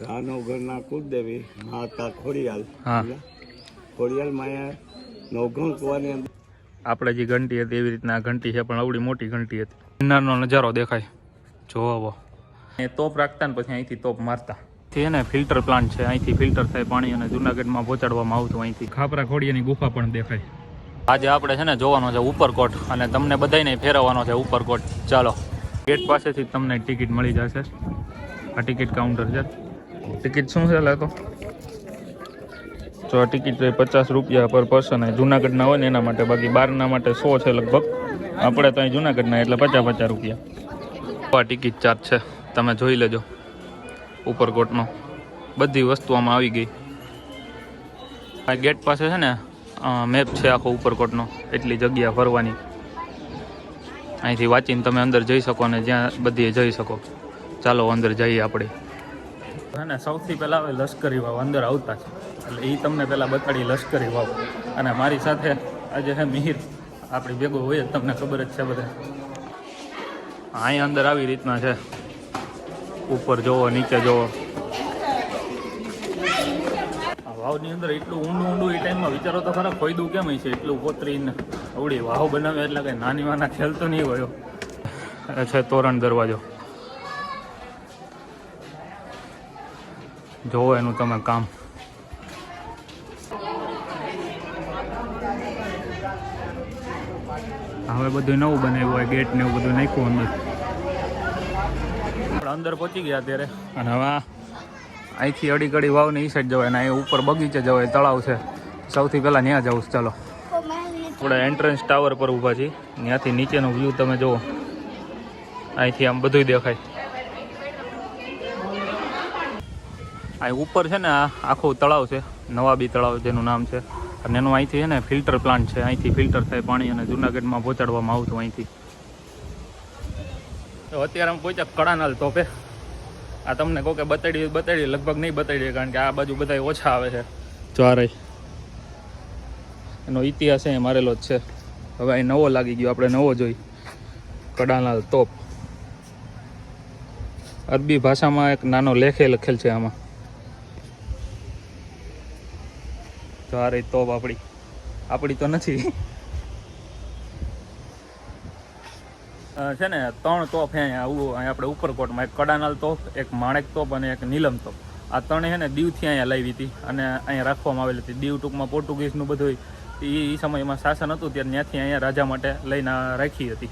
રાનવગઢના કુળદેવી માતા ખોડિયાલ. હા. ખોડિયાલ માયા નવઘણ કુવાની અંદર આપણે જે ઘંટી હતી એવી રીતના ઘંટી છે પણ આવડી મોટી ઘંટી હતી. ગિરનારનો નજારો દેખાય. જોવો. એ તોપ રાખતા ને પછી અહીંથી તોપ મારતા. છે ને ફિલ્ટર પ્લાન્ટ છે અહીંથી ફિલ્ટર થાય પાણી અને જુનાગઢમાં પહોંચાડવામાં આવતું અહીંથી. ખાપરા ખોડિયાની ગુફા પણ દેખાય. આજે આપણે છે ને જોવાનો છે ઉપરકોટ અને તમને બધાને ફેરવવાનો છે ઉપરકોટ. ચાલો. ગેટ પાસેથી તમને ટિકિટ મળી જશે. આ ટિકિટ કાઉન્ટર છે. ટિકિટ શું છે લેતો જો ટિકિટ પચાસ રૂપિયા પર પર્સન જુનાગઢના હોય ને એના માટે, બાકી બારના માટે સો છે લગભગ. આપણે તો અહીં જુનાગઢના એટલે પચાસ પચાસ રૂપિયા. આ ટિકિટ ચાર્જ છે, તમે જોઈ લેજો, ઉપરકોટનો. બધી વસ્તુ આમાં આવી ગઈ. આ ગેટ પાસે છે ને મેપ છે આખો ઉપરકોટનો, એટલી જગ્યા ફરવાની. અહીંથી વાંચીને તમે અંદર જઈ શકો અને જ્યાં બધીએ જઈ શકો. ચાલો અંદર જઈએ આપણે. છે ને, સૌથી પહેલાં હવે લશ્કરી વાવ અંદર આવતા છે. એટલે એ તમને પહેલાં બતાડી લશ્કરી વાવ. અને મારી સાથે આજે છે મિહિર, આપણી ભેગો હોય જ તમને ખબર જ છે બધા. અહીં અંદર આવી રીતના છે. ઉપર જોવો, નીચે જોવો. વાવની અંદર એટલું ઊંડું ઊંડું એ ટાઈમમાં વિચારો તો ખરા ખોઈદું કેમ છે એટલું કોતરીને અવળી વાવ બનાવે, એટલે કંઈ નાની વાના ખેલ તો નહીં ગયો છે તોરણ દરવાજો. જોવો એનું તમે કામ. હવે બધું નવું બનાવ્યું હોય, ગેટ ને એવું બધું નાખ્યું અંદર. આપણે અંદર પહોંચી ગયા અત્યારે. અને હવે અહીંથી અડી કડી વાવ ને એ સાઈડ જવાય અને અહીં ઉપર બગીચે જવાય, તળાવ છે. સૌથી પહેલાં ત્યાં જવું ચાલો. આપણે એન્ટ્રન્સ ટાવર પર ઊભા છીએ. ત્યાંથી નીચેનો વ્યૂ તમે જુઓ. અહીંથી આમ બધું દેખાય. આ ઉપર છે ને આખું તળાવ છે, નવાબી તળાવ જેનું નામ છે. અને એનું અહીંથી છે ને ફિલ્ટર પ્લાન્ટ છે, અહીંથી ફિલ્ટર થાય પાણી અને જુનાગઢમાં પહોંચાડવામાં આવતું અહીંથી. તો અત્યારે અમે પહોંચ્યા કડાનાલ તોપે આ તમને કહું કે બતાડી બતાડી, લગભગ નહીં બતાડીએ, કારણ કે આ બાજુ બધા ઓછા આવે છે. ચારેય. એનો ઇતિહાસ એ મારેલો જ છે. હવે અહીં નવો લાગી ગયો, આપણે નવો જોઈ. કડાનાલ તોપ અરબી ભાષામાં એક નાનો લેખે લખેલ છે આમાં. તો આ તોપ આપણી આપણી તો નથી. છે ને, ત્રણ તોપ અહીંયા આવું આપણે ઉપરકોટમાં એક કડાનાલ તોપ, એક માણેક તોપ અને એક નીલમ તોપ. આ ત્રણે છે ને દીવથી અહીંયા લાવી હતી અને અહીંયા રાખવામાં આવેલી હતી. દીવ ટૂંકમાં પોર્ટુગીઝનું બધું એ સમયમાં શાસન હતું ત્યારે ત્યાંથી અહીંયા રાજા માટે લઈને રાખી હતી.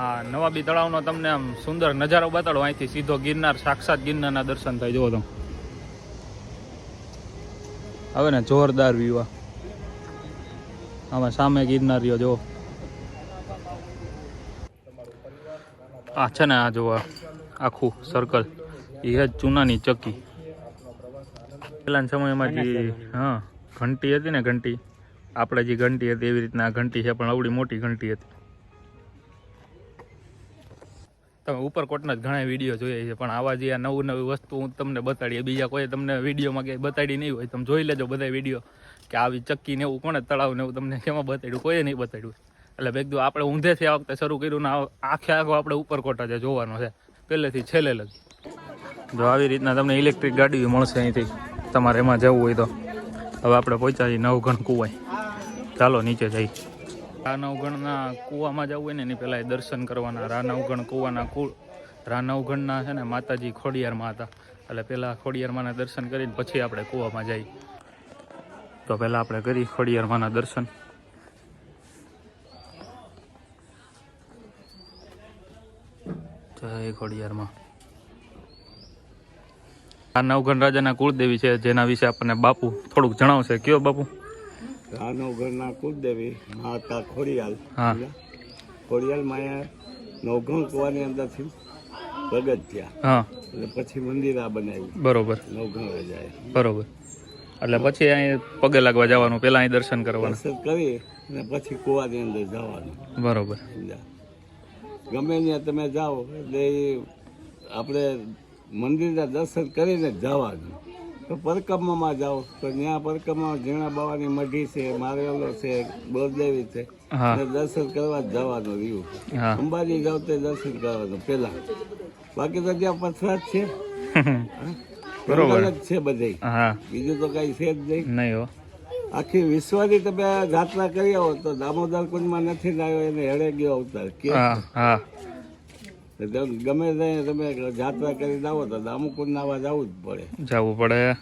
આ નવાબી તળાવનો તમને આમ સુંદર નજારો બતાડો. અહીંથી સીધો ગિરનાર, સાક્ષાત ગિરનારના દર્શન થાય. જુઓ તમે. હવે ને, જોરદાર વ્યૂ આમાં સામે ગિરનાર રહ્યો જો આ છે ને આ જોવા આખું સર્કલ એ જ ચૂનાની ચક્કી. પહેલાના સમયમાં જે હા, ઘંટી હતી ને ઘંટી. આપણે જે ઘંટી હતી, એવી રીતના ઘંટી છે, પણ આવડી મોટી ઘંટી હતી. તમે ઉપરકોટના જ ઘણા વીડિયો જોઈએ છે, પણ આવા જે આ નવું નવી વસ્તુ હું તમને બતાડીએ, બીજા કોઈ તમને વિડીયોમાં ક્યાંય બતાડી નહીં હોય, તમે જોઈ લેજો બધા વીડિયો કે આવી ચક્કી ને એવું કોણે તળાવ ને એવું તમને કેમાં બતાડ્યું, કોઈએ નહીં બતાડ્યું એટલે કીધું આપણે ઊંધેથી આ વખતે શરૂ કર્યું ને આખે આખો આપણે ઉપરકોટ જ જોવાનો છે. પહેલેથી છેલ્લે લગી. જો આવી રીતના તમને ઇલેક્ટ્રિક ગાડી મળશે અહીંથી. તમારે એમાં જવું હોય તો. હવે આપણે પહોંચ્યા છીએ ઘણ કુવાય. ચાલો નીચે જઈ રાનવગણના કૂવામાં જવું હોય ને, એની પહેલાં દર્શન કરવાના. રાનવગણ કૂવાના કુળ, રાનવગણના છે ને, માતાજી ખોડિયારમાં હતા. એટલે પહેલાં ખોડિયારમાંના દર્શન કરીને પછી આપણે કૂવામાં જઈએ. તો પહેલાં આપણે કરી ખોડિયારમાંના દર્શન. જય ખોડિયારમાં. આ નવગણ રાજાના કુળદેવી છે, જેના વિશે આપણને બાપુ થોડુંક જણાવશે. કયો બાપુ? રાનવગઢના કુળદેવી માતા ખોડિયાલ. હા. ખોડિયાલ માયા નવઘણ કુવાની અંદરથી પ્રગટ થયા. એટલે પછી મંદિર આ બનાવ્યું. બરોબર. નવઘણ જાય. બરોબર. એટલે પછી અહીં પગે લાગવા જવાનું પેલા અહીં દર્શન કરવાનું. દર્શન કરી અને પછી કુવાની અંદર જવાનું. બરોબર. ગમે ત્યાં તમે જાઓ એટલે આપણે મંદિરના દર્શન કરીને જવાનું. તો પરિક્રમામાં જાઓ. તો ત્યાં પરકમમાં ઝીણા બાવાની મઢી છે મારેલો છે બોરદેવી છે. દર્શન કરવા જ જવાનું રહ્યું. અંબાજી જાવ તે દર્શન કરવાનું પેલા બાકી તો ત્યાં પથરા જ છે બરોબર. જ છે બધે. બીજું તો કઈ છે જ નહીં. નહીં હો. આખી વિશ્વની તમે જાત્રા કરી આવો તો દામોદર કુંડમાં નથી લાવ્યો એને હેડે ગયો અવતાર. કે? હા. ગમે ત્યાં તમે જાત્રા કરી આવો તો દામુકુંડ નાવા જવું જ પડે. જવું પડે.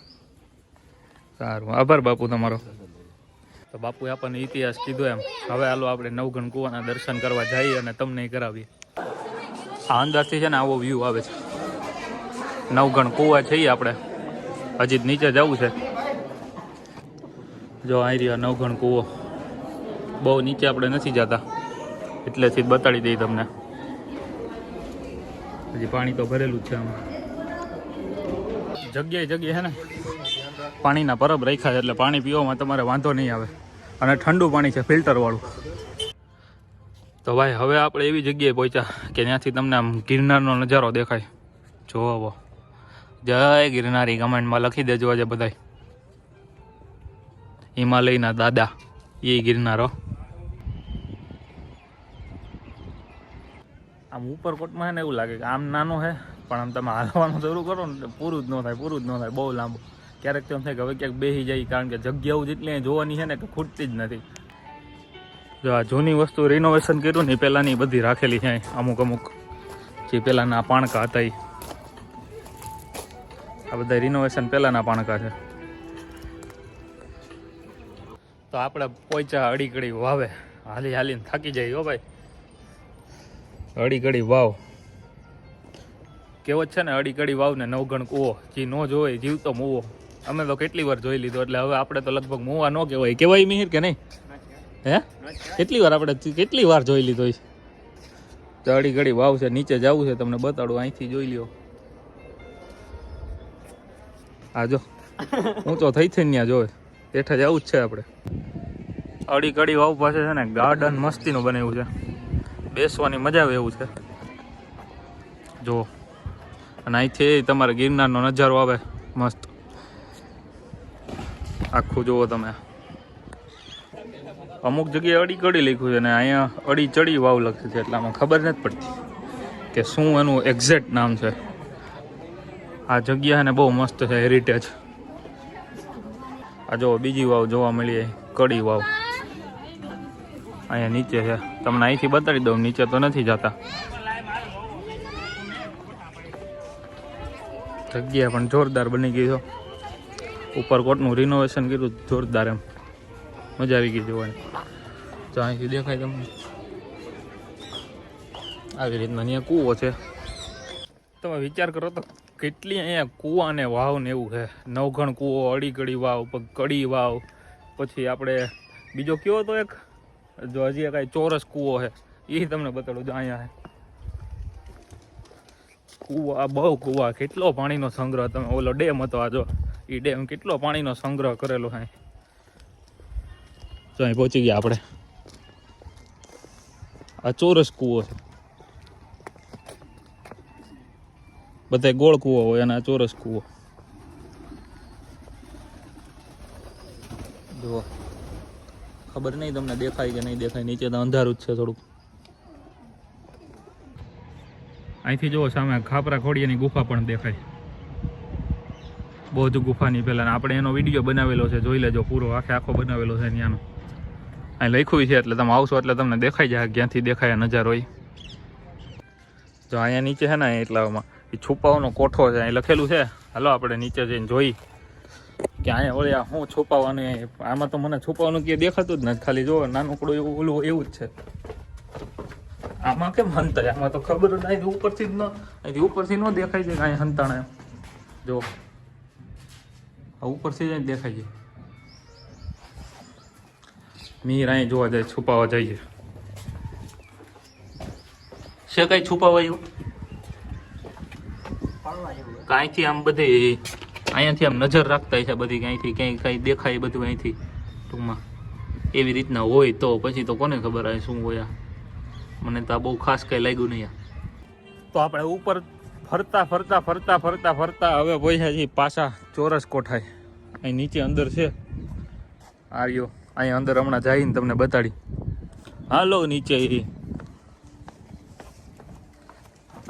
સારું. આભાર બાપુ તમારો. તો બાપુએ આપણને ઇતિહાસ કીધો એમ. હવે હાલો આપણે નવગણ કુવાના દર્શન કરવા જઈએ અને તમને કરાવીએ. આ અંદરથી છે ને આવો વ્યૂ આવે છે. નવગણ કુવા છીએ આપણે. હજી નીચે જવું છે. જો આવી રહ્યો નવગણ કૂવો. બહુ નીચે આપણે નથી જતા. એટલેથી જ બતાડી દઈ તમને. હજી પાણી તો ભરેલું છે આમાં. જગ્યાએ જગ્યાએ છે ને? પાણીના પરબ રાખ્યા છે એટલે પાણી પીવામાં તમારે વાંધો નહીં આવે. અને ઠંડુ પાણી છે ફિલ્ટરવાળું. તો ભાઈ, હવે આપણે એવી જગ્યાએ પહોંચ્યા કે ત્યાંથી તમને આમ ગિરનારનો નજારો દેખાય. જોવો. જય ગિરનારી કમેન્ટમાં લખી દેજો આજે બધાય. હિમાલયના દાદા, એ ગિરનારો. આમ ઉપરકોટમાં ને એવું લાગે કે આમ નાનો છે પણ આમ તમે હાલવાનું શરૂ કરો ને પૂરું જ ન થાય, પૂરું જ ન થાય, બહુ લાંબુ. ક્યારેક તો એમ થાય કે હવે ક્યાંક બેસી જાય, કારણ કે જગ્યાઓ જેટલી જોવાની છે ને કે ખૂટતી જ નથી. જો આ જૂની વસ્તુ રિનોવેશન કર્યું ને એ પહેલાંની બધી રાખેલી છે અમુક અમુક. જે પહેલાંના પાણકા હતા એ. આ બધા રિનોવેશન પહેલાંના પાણકા છે. તો આપણે પોચા અડી કડી વાવે. હાલી હાલીને થાકી જાય હો ભાઈ. અડી કડી વાવ. કેવો છે ને અડી કડી વાવ ને નવગણ કૂવો. જે નો જોવે જીવતો મૂવો. અમે તો કેટલી વાર જોઈ લીધો એટલે હવે આપણે તો લગભગ મૂવા ન કહેવાય. કહેવાય મિહિર કે નહીં? હે? કેટલી વાર આપણે કેટલી વાર જોઈ લીધો છે તો અડી ઘડી વાવ છે નીચે જવું છે તમને બતાડું અહીંથી જોઈ લ્યો. આ જો ઊંચો થઈ થઈને ત્યાં જોવે. હેઠા જવું જ છે આપણે. અડી કડી વાવ પાસે છે ને ગાર્ડન મસ્તીનું બનાવ્યું છે. બેસવાની મજા આવે એવું છે. જો અને અહીંથી તમારે ગિરનારનો નજારો આવે. મસ્ત. આખું જુઓ તમે. અમુક જગ્યાએ અડી કડી લખ્યું છે ને અહીંયા અડી ચડી વાવ લખ્યું છે એટલે આમાં ખબર નથી પડતી કે શું એનું એક્ઝેક્ટ નામ છે. આ જગ્યા છે ને બહુ મસ્ત છે હેરિટેજ આ જો બીજી વાવ જોવા મળી કડી વાવ. અહીંયા નીચે છે. તમને અહીંથી બતાડી દઉં, નીચે તો નથી જતા. જગ્યા પણ જોરદાર બની ગઈ છે. ઉપરકોટનું રિનોવેશન કર્યું, જોરદાર એમ. મજા આવી ગઈ જોવાની. તો અહીંથી દેખાય તમને. આવી રીતના અહીંયા કૂવો છે. તમે વિચાર કરો તો કેટલી અહીંયા કૂવા ને વાવ ને એવું છે. નવઘણ કૂવો અડી કડી વાવ કડી વાવ. પછી આપણે બીજો કયો હતો એક? જો હજી કાંઈ ચોરસ કૂવો છે. એ તમને બતાડું જો અહીંયા છે. કૂવા બહુ કૂવા કેટલો પાણીનો સંગ્રહ તમે ઓલો ડેમ હતો આ જો. એ ડેમ કેટલો પાણીનો સંગ્રહ કરેલો છે. જો અહીં પહોંચી ગયા આપણે. આ ચોરસ કૂવો છે. બધા ગોળ કૂવો હોય અને આ ચોરસ કૂવો જુઓ ખબર નહીં તમને દેખાય કે નહીં દેખાય. નીચે તો અંધારું જ છે થોડુંક. અહીંથી જુઓ, સામે ખાપરા ખોડિયાની ગુફા પણ દેખાય. બૌદ્ધ ગુફાની પહેલાં. આપણે એનો વીડિયો બનાવેલો છે, જોઈ લેજો પૂરો. આખે આખો બનાવેલો છે ત્યાંનો અહીં લખ્યું છે, એટલે તમે આવશો એટલે તમને દેખાઈ જાય. ક્યાંથી દેખાય, નજારો એ જો અહીંયા નીચે છે ને એટલામાં. એ છુપાઓનો કોઠો છે, અહીં લખેલું છે. હાલો, આપણે નીચે જઈને જોઈ. કે અહીંયા વળી આ હું છુપાવવાનું આમાં તો મને છુપાવવાનું કે દેખાતું જ નથી. ખાલી જો નાનકડું એવું, ઓલું એવું જ છે. આમાં કેમ હંતાય? આમાં તો ખબર અહીંથી ઉપરથી જ ન, અહીંથી ઉપરથી ન દેખાય છે કાંઈ હંતાણે. જો. આ ઉપરથી જ દેખાય છે. મીર અહીં જોવા જાય છુપાવા જઈએ. છે કઈ છુપાવા એવું કાંઈથી આમ બધી અહીંયાથી આમ નજર રાખતા હોય છે બધી ક્યાંયથી ક્યાંય કાંઈ દેખાય બધું અહીંથી. ટૂંકમાં. એવી રીતના હોય તો પછી તો કોને ખબર આવે શું હોય મને તો આ બહુ ખાસ કંઈ લાગ્યું નહીં. તો આપણે ઉપર ફરતા ફરતા ફરતા ફરતા ફરતા હવે પૈસા છીએ પાછા ચોરસ કોઠાય અહીં નીચે અંદર છે. આર્યો, અહીંયા અંદર હમણાં જઈને તમને બતાડી. હાલો નીચે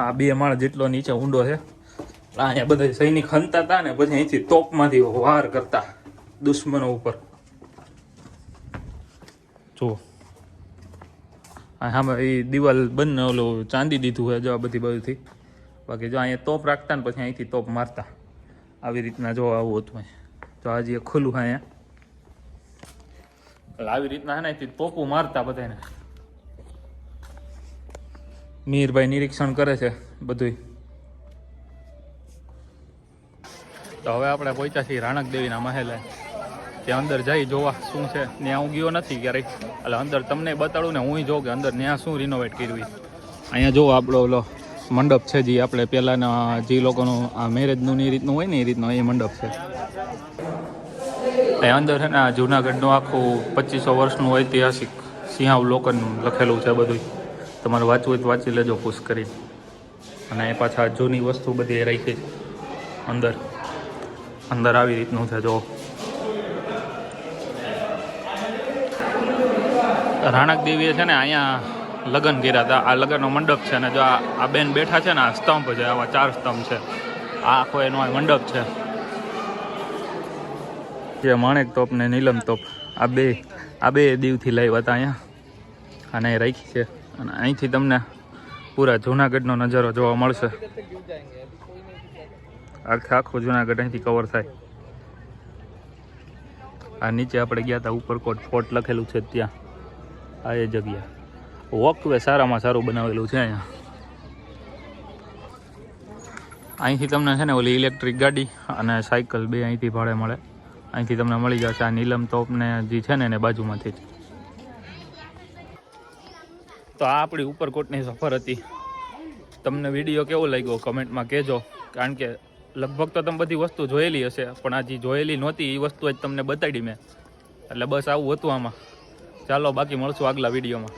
આ બે માળ જેટલો નીચે ઊંડો છે. અહીંયા બધા સૈનિક હનતા હતા ને પછી અહીંથી તોપમાંથી વાર કરતા દુશ્મનો ઉપર. જુઓ. હા એ દિવાલ બંને ઓલું ચાંદી દીધું હોય જો આ બધી બાજુથી. બાકી જો અહીંયા તોપ રાખતા ને પછી અહીંથી તોપ મારતા. આવી રીતના જો આવું હતું. તો આજે એ ખુલ્લું હા અહીંયા. આવી રીતના અહીંથી તોપું મારતા બધાને મીરભાઈ નિરીક્ષણ કરે છે બધુંય. તો હવે આપણે પહોંચ્યા છીએ રાણક દેવીના મહેલે. ત્યાં અંદર જઈ જોવા શું છે. ત્યાં હું ગયો નથી ક્યારેય. એટલે અંદર તમને બતાડું ને હું જોઉં કે અંદર ત્યાં શું રિનોવેટ કર્યું અહીંયા જો આપણો ઓલો મંડપ છે જે આપણે પહેલાંના જે લોકોનું આ મેરેજનું એ રીતનું હોય ને એ રીતનો એ મંડપ છે. ત્યાં અંદર છે ને આ જુનાગઢનું આખું પચીસો વર્ષનું ઐતિહાસિક સિંહાવલોકન લખેલું છે બધું તમારે વાંચવું હોય તો વાંચી લેજો પુશ કરી અને એ પાછા જૂની વસ્તુ બધી એ રાખી છે. અંદર. અંદર આવી રીતનું છે જો રાણક દેવીએ છે ને અહીંયા લગ્ન કર્યા હતા. આ લગ્નનો મંડપ છે ને જો આ આ બેન બેઠા છે ને, આ સ્તંભ છે આવા ચાર સ્તંભ છે. આ આખો એનો આ મંડપ છે. જે માણેક તોપ ને નીલમ તોપ, આ બે આ બે દીવથી લાવ્યા હતા અહીંયા. અને રાખી છે. અને અહીંથી તમને પૂરા જૂનાગઢનો નજારો જોવા મળશે. આખે આખો જુનાગઢ અહીંથી કવર થાય. આ નીચે આપણે ગયા હતા ઉપરકોટ ફોર્ટ લખેલું છે ત્યાં. આ એ જગ્યા. વોકવે સારામાં સારું બનાવેલું છે અહીંયા. અહીંથી તમને છે ને ઓલી ઇલેક્ટ્રિક ગાડી અને સાયકલ બે અહીંથી ભાડે મળે. અહીંથી તમને મળી જશે આ નીલમ તોપને જે છે ને એને બાજુમાંથી તો આ આપણી ઉપરકોટની સફર હતી. તમને વીડિયો કેવો લાગ્યો? કમેન્ટમાં કહેજો. કારણ કે લગભગ તો તમે બધી વસ્તુ જોયેલી હશે, પણ આ જે જોયેલી નહોતી એ વસ્તુ જ તમને બતાડી મેં. એટલે બસ આવું હતું આમાં. ચાલો, બાકી મળશું આગલા વિડીયોમાં.